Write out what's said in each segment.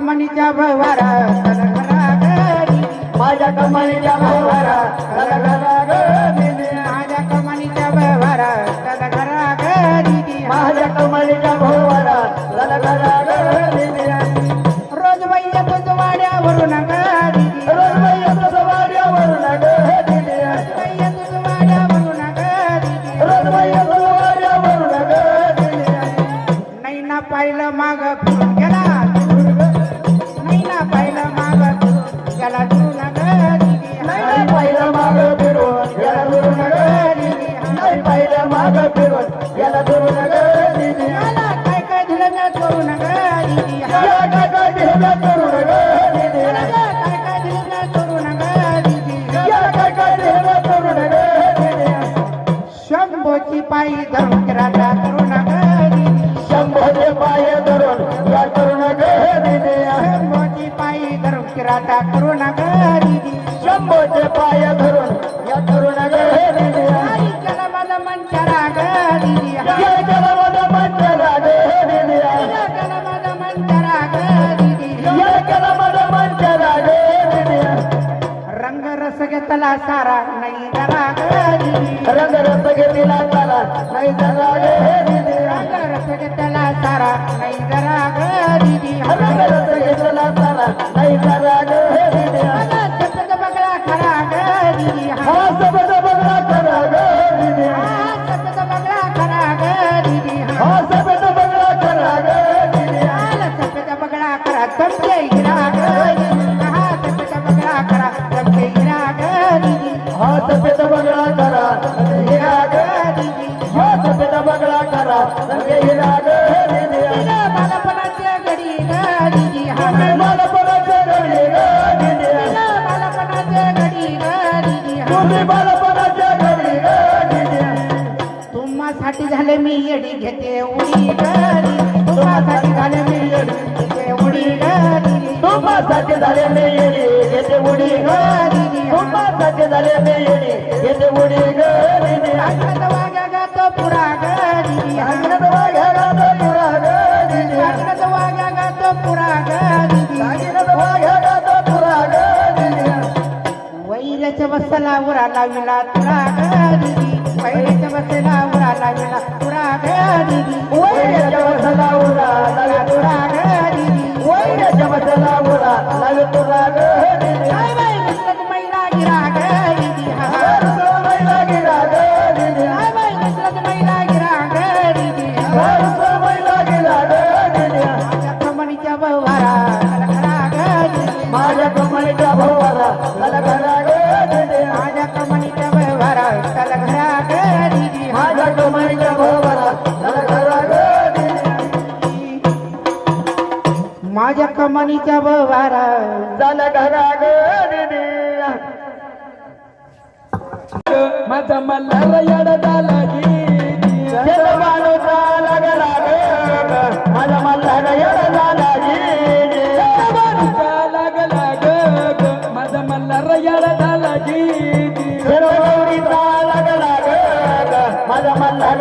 कमनीच्या भवारा माझ्या कमाईच्या भावारा माझ्या कमनीच्या भवारा माझ्या कमाईच्या शंभोची पायी धरून राजा करून घरी शंभरचे पाय धरून या करून गं शंभोची पायी धरून राजा करून घरी शंभरचे पाय धरून या मंचारा घरी या घेतला सारा नाही रंग रस घेतला तारा नाही जरा रंग रस घेतला सारा नाही जरा रंग रस घेतला तारा नाही जरा झाले घेते उडी तुम्हासाठी झाले मी घेते उडी तुम्हासाठी झाले मी येते उडी गरी तुम्हासाठी झाले मी येते उडी गरी गातो पुरा गातो पुरा गरी गातो पुरा गातो पुरा गरी बसला उरा लाविला तुरा घरी वैऱ्याच्या बसला उरा लाविला तुरा घरी वैऱ्याच्या बसला उरा लावे तुरा तुरा घरी वैऱ्याच्या बसला उरा लावे तुरा माझा मल्हार येड झाला शेतमानुचा लागला ग माझा मल्हार येड झाला जी लागला ग माझा मल्हार येड झाला शेरगौरीचा लागला ग माझा मल्हार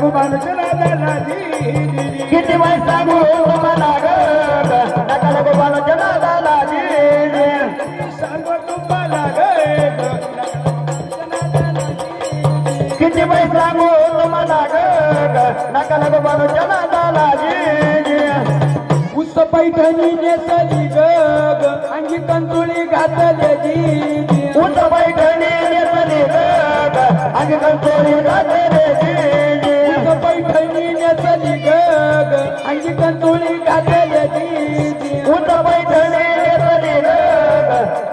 नका किती वय सांगू मला ग नका लगो जी सांगू तुम्हाला किती वय सांगू जना उस पैठणी नेसली ग अंगी कंतुळी घातली उंच बैठणी नेसली ग अंग कंचोळी घातले जी उस पैठणी अंगी कंतुळी घातली उंच बैठणी नेसली ग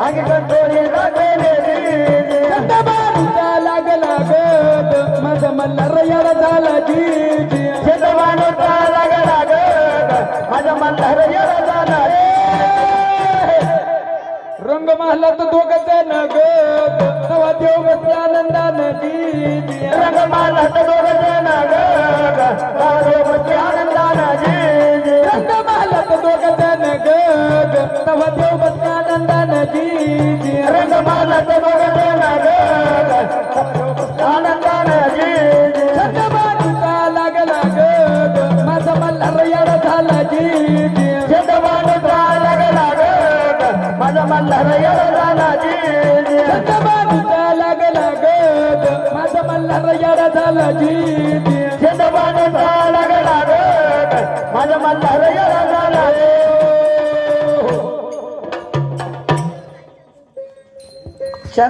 अंग कंचोळी घातले लागला ग माझा मल्हार यार झाला जी शेतवानुचा लागला ग माझा मल्हार येड रंग महालात दोघ जण ग. नवा देव बसला आनंदानं जी रंगमाला दोघ जण ग. राघवची आनंदाना जी रंग महालात दोघ जण ग. नवा देव बसला आनंदानं रंग रंगमालत बघताना मल्हार येळ झाला जी छंदबाजूचा लागला ग माझा मल्हार झाला लागला ग माझा मल्हार झाला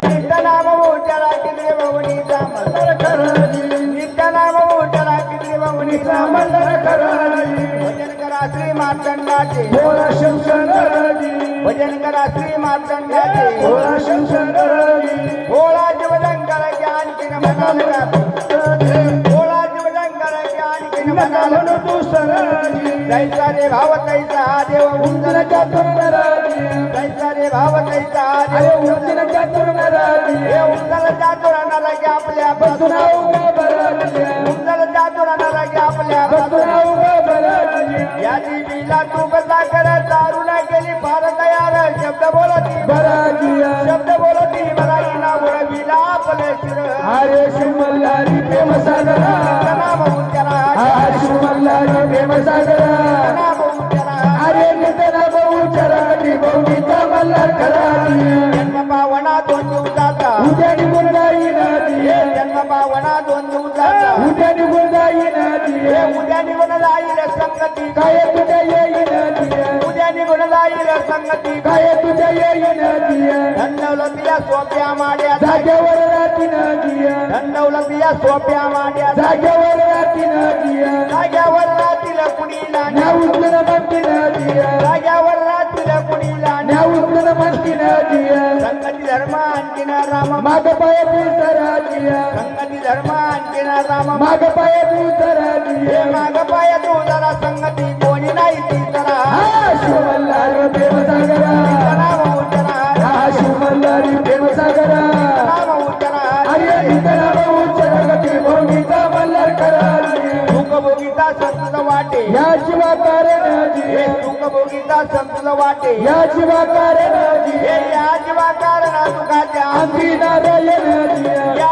नित्य नाम मोठ्याला किती भवनीचा मल्हार कराजी नित्य नाम मोठ्याला किती भवनीचा मल्हार कराजी करा श्री मार्तंडाचे भोळा शंकराजी भजन करा श्री मार्तंडाचे भोळा शंकराजी भोळा जीवशंकर ज्ञान मनाला भोळा जीवशंकर ज्ञान मनाला म्हणून तू सराजी जैसा रे भाव तैसा देव उंदर चातुर्नराजी जैसा रे भाव तैसा देव उंदीर चातुर्नराजी हे उंदर चातुर आपल्या बसुना अरे शिवमल्लारी प्रेम सागरा. अरे शिवमल्लारी प्रेम सागरा. अरे नितना बहु चराटी बहुनीचा मल्हार कराटी जन्म पावणा दोन दिवसाचा उद्या निघून जाई जन्म दोन दिवसाचा उद्या निघून जाई नदी उद्या निघून जाईल संगती. काय तुझ्या नदी जाईल संगती काय तुझ्या येई नदी दंडवलतीया सोप्या माड्या जाग्यावर राती नदी दंडवलतीया सोप्या माड्या जाग्यावर राती नदी जाग्यावर राहतील कुणीला न्या उचलून म्हणती नदी जाग्यावर राहतील कुणीला न्या उचलून म्हणती नदी संगती धर्म आणखीन राम. माग पाय तू संगती धर्म राम. माग पाय तू हे माग पाय तू जरा संगती कोणी नाही ती जरा. हा शिवमल्लारी प्रेम सागरा नाम उच्चारा हा शिवमल्लारी प्रेम सागरा नाम उच्चारा अरे नितना बहु चरगती बहुनीचा मल्हार कराटी सुख भोगीचा संत वाटे. या शिवा कारणाची हे सुख भोगीचा संत वाटे. या शिवा कारणाची हे या जीवा कारण तुकाच्या अंती नारायणाची या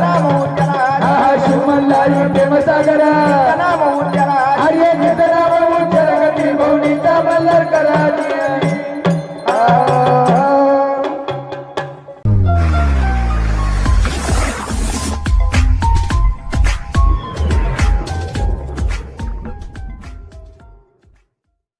करा अरे जितना बहु जगती भवनीचा मल्हार करा